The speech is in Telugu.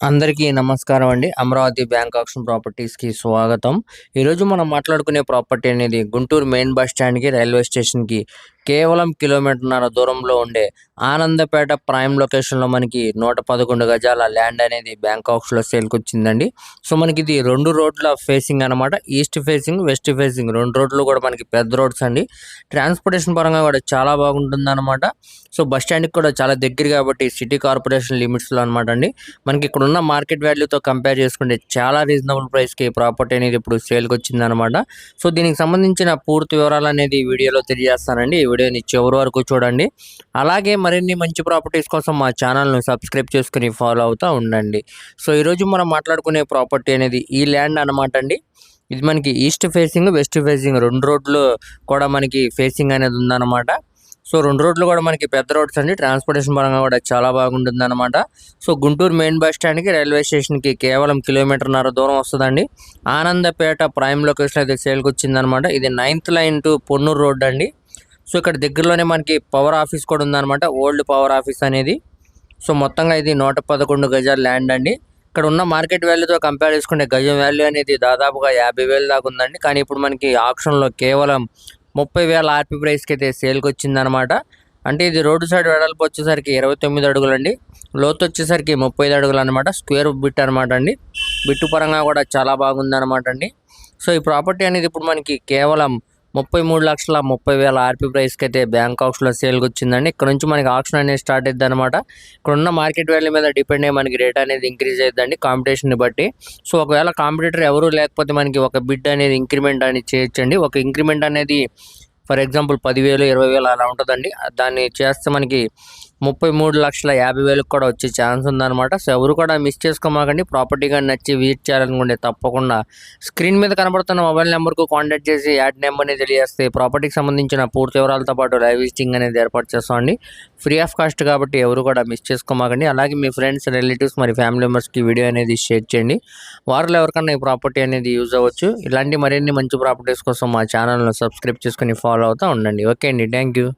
అందరికీ నమస్కారం అండి. అమరావతి బ్యాంక్ ఆక్షన్ ప్రాపర్టీస్కి స్వాగతం. ఈరోజు మనం మాట్లాడుకునే ప్రాపర్టీ అనేది గుంటూరు మెయిన్ బస్ స్టాండ్కి రైల్వే స్టేషన్కి కేవలం కిలోమీటర్న్నర దూరంలో ఉండే ఆనందపేట ప్రైమ్ లొకేషన్లో మనకి నూట పదకొండు గజాల ల్యాండ్ అనేది బ్యాంకాక్స్లో సేల్కి వచ్చిందండి సో మనకి ఇది రెండు రోడ్ల ఫేసింగ్ అనమాట ఈస్ట్ ఫేసింగ్ వెస్ట్ ఫేసింగ్ రెండు రోడ్లు కూడా మనకి పెద్ద రోడ్స్ అండి. ట్రాన్స్పోర్టేషన్ పరంగా కూడా చాలా బాగుంటుంది అనమాట సో బస్ స్టాండ్కి కూడా చాలా దగ్గర కాబట్టి సిటీ కార్పొరేషన్ లిమిట్స్లో అనమాట అండి. మనకి ఇక్కడ ఉన్న మార్కెట్ వాల్యూతో కంపేర్ చేసుకుంటే చాలా రీజనబుల్ ప్రైస్కి ప్రాపర్టీ అనేది ఇప్పుడు సేల్కి వచ్చిందనమాట సో దీనికి సంబంధించిన పూర్తి వివరాలు అనేది వీడియోలో తెలియజేస్తానండి. ఈ వీడియోని చివరి వరకు చూడండి. అలాగే మరిన్ని మంచి ప్రాపర్టీస్ కోసం మా ఛానల్ను సబ్స్క్రైబ్ చేసుకుని ఫాలో అవుతూ ఉండండి. సో ఈరోజు మనం మాట్లాడుకునే ప్రాపర్టీ అనేది ఈ ల్యాండ్ అనమాట అండి. ఇది మనకి ఈస్ట్ ఫేసింగ్ వెస్ట్ ఫేసింగ్ రెండు రోడ్లు కూడా మనకి ఫేసింగ్ అనేది ఉందన్నమాట. సో రెండు రోడ్లు కూడా మనకి పెద్ద రోడ్స్ అండి. ట్రాన్స్పోర్టేషన్ పరంగా కూడా చాలా బాగుంటుంది అనమాట సో గుంటూరు మెయిన్ బస్ స్టాండ్కి రైల్వే స్టేషన్కి కేవలం కిలోమీటర్న్నర దూరం వస్తుందండి. ఆనందపేట ప్రైమ్ లొకేషన్ అయితే సేల్కి వచ్చిందనమాట ఇది ninth line to Ponnuru road అండి. సో ఇక్కడ దగ్గరలోనే మనకి పవర్ ఆఫీస్ కూడా ఉందన్నమాట. ఓల్డ్ పవర్ ఆఫీస్ అనేది. సో మొత్తంగా ఇది నూట పదకొండు గజాల ల్యాండ్ అండి. ఇక్కడ ఉన్న మార్కెట్ వాల్యూతో కంపేర్ చేసుకుంటే గజం వాల్యూ అనేది దాదాపుగా యాభై వేలు దాకా ఉందండి. కానీ ఇప్పుడు మనకి ఆప్షన్లో కేవలం ముప్పై వేల ఆర్పీ ప్రైస్కి అయితే సేల్కి వచ్చిందనమాట అంటే ఇది రోడ్డు సైడ్ వెడల్పు వచ్చేసరికి ఇరవై తొమ్మిది అడుగులు అండి. లోతు వచ్చేసరికి ముప్పై ఐదు అడుగులు అనమాట స్క్వేర్ బిట్ అనమాట అండి. బిట్టు పరంగా కూడా చాలా బాగుందనమాట అండి. సో ఈ ప్రాపర్టీ అనేది ఇప్పుడు మనకి కేవలం ముప్పై మూడు లక్షల ముప్పై వేల ఆర్పీ ప్రైస్కి అయితే బ్యాంక్ ఆప్షన్లో సేల్కి వచ్చిందండి ఇక్కడ నుంచి మనకి ఆప్షన్ అనేది స్టార్ట్ అయింది అనమాట ఇక్కడ ఉన్న మార్కెట్ వాల్యూ మీద డిపెండ్ అయ్యి మనకి రేట్ అనేది ఇంక్రీజ్ అవుతుందండి కాంపిటీషన్ని బట్టి. సో ఒకవేళ కాంపిటీటర్ ఎవరు లేకపోతే మనకి ఒక బిడ్ అనేది ఇంక్రిమెంట్ అనేది చేయొచ్చండి. ఒక ఇంక్రిమెంట్ అనేది ఫర్ ఎగ్జాంపుల్ పదివేలు ఇరవై వేలు అలా ఉంటుందండి. దాన్ని చేస్తే మనకి ముప్పై మూడు లక్షల యాభై వేలకు కూడా వచ్చే ఛాన్స్ ఉందన్నమాట. సో ఎవరు కూడా మిస్ చేసుకోమాకండి. ప్రాపర్టీ కానీ నచ్చి విజిట్ చేయాలనుకుంటే తప్పకుండా స్క్రీన్ మీద కనబడుతున్న మొబైల్ నెంబర్కు కాంటాక్ట్ చేసి యాడ్ నెంబర్ని తెలియజేస్తే ప్రాపర్టీకి సంబంధించిన పూర్తి వివరాలతో పాటు లైవ్ విజిటింగ్ అనేది ఏర్పాటు చేస్తామండి. ఫ్రీ ఆఫ్ కాస్ట్ కాబట్టి ఎవరు కూడా మిస్ చేసుకోమాకండి. అలాగే మీ ఫ్రెండ్స్ రిలేటివ్స్ మరి ఫ్యామిలీ మెంబర్స్కి వీడియో అనేది షేర్ చేయండి. వారిలో ఎవరికన్నా ఈ ప్రాపర్టీ అనేది యూజ్ అవ్వచ్చు. ఇలాంటి మరిన్ని మంచి ప్రాపర్టీస్ కోసం మా ఛానల్ను సబ్స్క్రైబ్ చేసుకుని ఫాలో అవుతూ ఉండండి. ఓకే అండి. Thank you